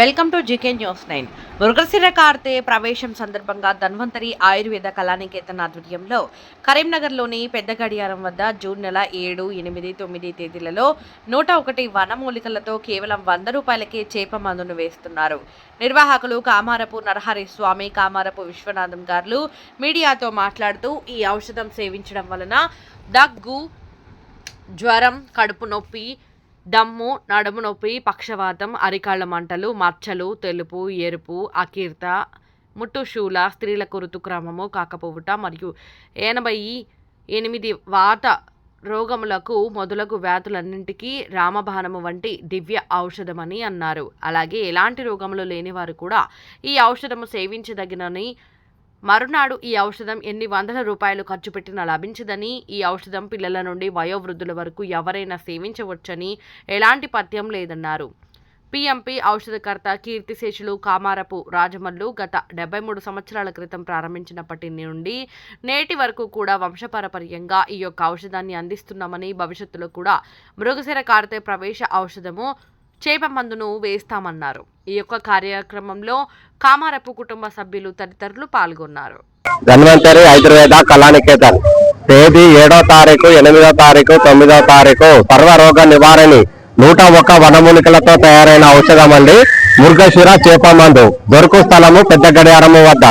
Welcome to GK news nine. Mrigashira కార్తె ప్రవేశం సందర్భంగా ధన్వంతరి ఆయుర్వేద కళానికేతన్ ఆధ్వర్యంలో కరీంనగర్లోని పెద్ద గడియారం వద్ద జూన్ నెల ఏడు ఎనిమిది తొమ్మిది తేదీలలో నూట ఒకటి వనమూలికలతో కేవలం వంద రూపాయలకే చేప మందును వేస్తున్నారు. నిర్వాహకులు కామారపు నరహరి స్వామి కామారపు విశ్వనాథం గారు మీడియాతో మాట్లాడుతూ ఈ ఔషధం సేవించడం వలన దగ్గు జ్వరం కడుపు నొప్పి దమ్ము నడుము నొప్పి పక్షవాతం అరికాళ్ళ మంటలు మచ్చలు తెలుపు ఎరుపు అకీర్త ముట్టుశూల స్త్రీలకు ఋతుక్రమము కాకపోవుట మరియు ఎనభై ఎనిమిది వాత రోగములకు మొదలగు వ్యాధులన్నింటికీ రామబాణము వంటి దివ్య ఔషధమని అన్నారు. అలాగే ఎలాంటి రోగములు లేని వారు కూడా ఈ ఔషధము సేవించదగినని మరునాడు ఈ ఔషధం ఎన్ని వందల రూపాయలు ఖర్చు పెట్టినా లభించదని ఈ ఔషధం పిల్లల నుండి వయోవృద్ధుల వరకు ఎవరైనా సేవించవచ్చని ఎలాంటి పథ్యం లేదన్నారు. పీఎంపీ ఔషధకర్త కీర్తిశేషులు కామారపు రాజమల్లు గత డెబ్బై మూడు సంవత్సరాల క్రితం ప్రారంభించినప్పటి నుండి నేటి వరకు కూడా వంశపారపర్యంగా ఈ యొక్క ఔషధాన్ని అందిస్తున్నామని భవిష్యత్తులో కూడా మృగశిర కార్తె ప్రవేశ ఔషధము చేప మందును వేస్తామన్నారు. ఈ యొక్క కార్యక్రమంలో కామారపు కుటుంబ సభ్యులు తదితరులు పాల్గొన్నారు. ధన్వంతరి ఆయుర్వేద కళానికేతన్. తేదీ ఏడో తారీఖు ఎనిమిదో తారీఖు తొమ్మిదో తారీఖు సర్వరోగ నివారణి నూట ఒక్క వనమూలికలతో తయారైన ఔషధం అండి. మురుగశిర చేప మందు. దొరుకు స్థలము పెద్ద గడియారము వద్ద.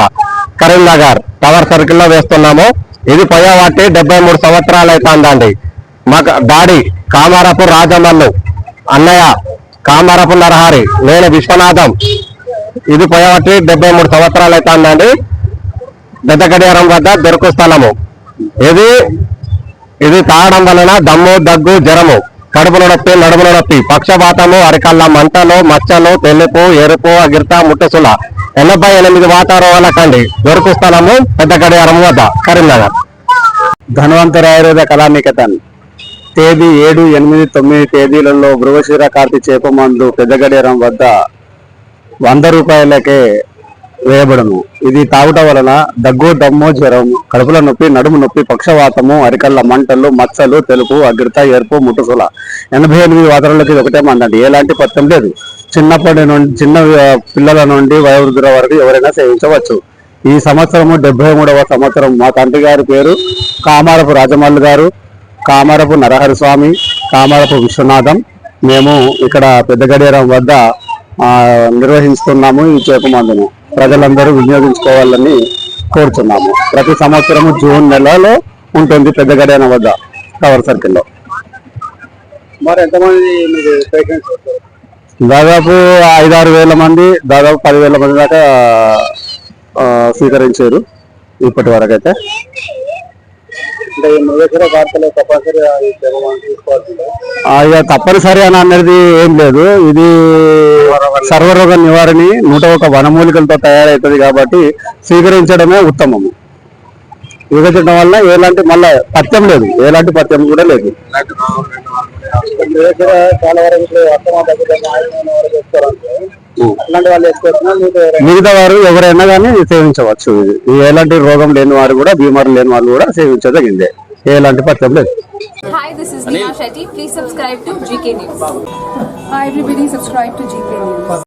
కరీంనగర్ టవర్ సర్కిల్లో వేస్తున్నాము. ఇది పోయేవాటి డెబ్బై మూడు సంవత్సరాలు అవుతుందండి మా డాడీ కామారపు రాజమల్లు అన్నయ్య కామారపు నరహరి నేను విశ్వనాథం. ఇది పోయేవాటి డెబ్బై మూడు సంవత్సరాలు అవుతుందండి పెద్ద గడియారం వద్ద దొరుకు స్థలము. ఇది ఇది తాగడం వలన దమ్ము దగ్గు జ్వరము. కడుపులో నొప్పి నడుముల నొప్పి. పక్షపాతము అరికళ్ళ మంటలు మచ్చలు తెలుపు ఎరుపు అగిర్త ముట్టసుల. ఎనభై ఎనిమిది వాతావరణకండి దొరుకు స్థలము పెద్ద గడియారం వద్ద. కరీంనగర్. ధన్వంతరి ఆయుర్వేద కళానికేతన్. తేదీ ఏడు ఎనిమిది తొమ్మిది తేదీలలో మృగశిర కార్తీ చేప మందు పెద్ద వద్ద వంద రూపాయలకే వేయబడను. ఇది తాగుట వలన దగ్గు దమ్ము జ్వరం కడుపుల నొప్పి నడుము నొప్పి పక్షవాతము అరికళ్ళ మంటలు మచ్చలు తెలుపు అగ్రత ఎరుపు ముట్టుసుల. ఎనభై ఎనిమిది వాతరులకి ఒకటే మందండి. ఎలాంటి పత్యం లేదు. చిన్నప్పటి నుండి చిన్న పిల్లల నుండి వయోవృద్ధుల వరకు ఎవరైనా సేవించవచ్చు. ఈ సంవత్సరము డెబ్బై మూడవ సంవత్సరం. మా తండ్రి గారి పేరు కామారపు రాజమల్లు గారు. కామారపు నరహరి స్వామి కామారపు విశ్వనాథం. మేము ఇక్కడ పెద్ద గడియారం వద్ద నిర్వహిస్తున్నాము ఈ చేప మందును ప్రజలందరూ వినియోగించుకోవాలని కోరుతున్నాము ప్రతి సంవత్సరము జూన్ నెలలో ఉంటుంది పెద్ద గడియారం వద్ద టవర్ సర్కిల్లో. మరి ఎంతమంది దాదాపు ఐదారు వేల మంది దాదాపు పదివేల మంది దాకా స్వీకరించారు ఇప్పటి వరకు ఇక తప్పనిసరి అని అనేది ఏం లేదు. ఇది సర్వరోగ నివారణి నూట ఒక వనమూలికలతో తయారవుతుంది కాబట్టి స్వీకరించడమే ఉత్తమము. స్వీకరించడం వల్ల ఎలాంటి మళ్ళా పథ్యం లేదు. ఎలాంటి పథ్యం కూడా లేదు. చాలా వరకు మిగతా వారు ఎవరైనా కానీ సేవించవచ్చు ఇది ఎలాంటి రోగం లేని వారు కూడా బీమారు లేని వాళ్ళు కూడా సేవించదగిందే ఎలాంటి పథ్యం లేదు Hi, this is Neha Shetty. Please subscribe to GK News. Hi everybody, subscribe to GK News.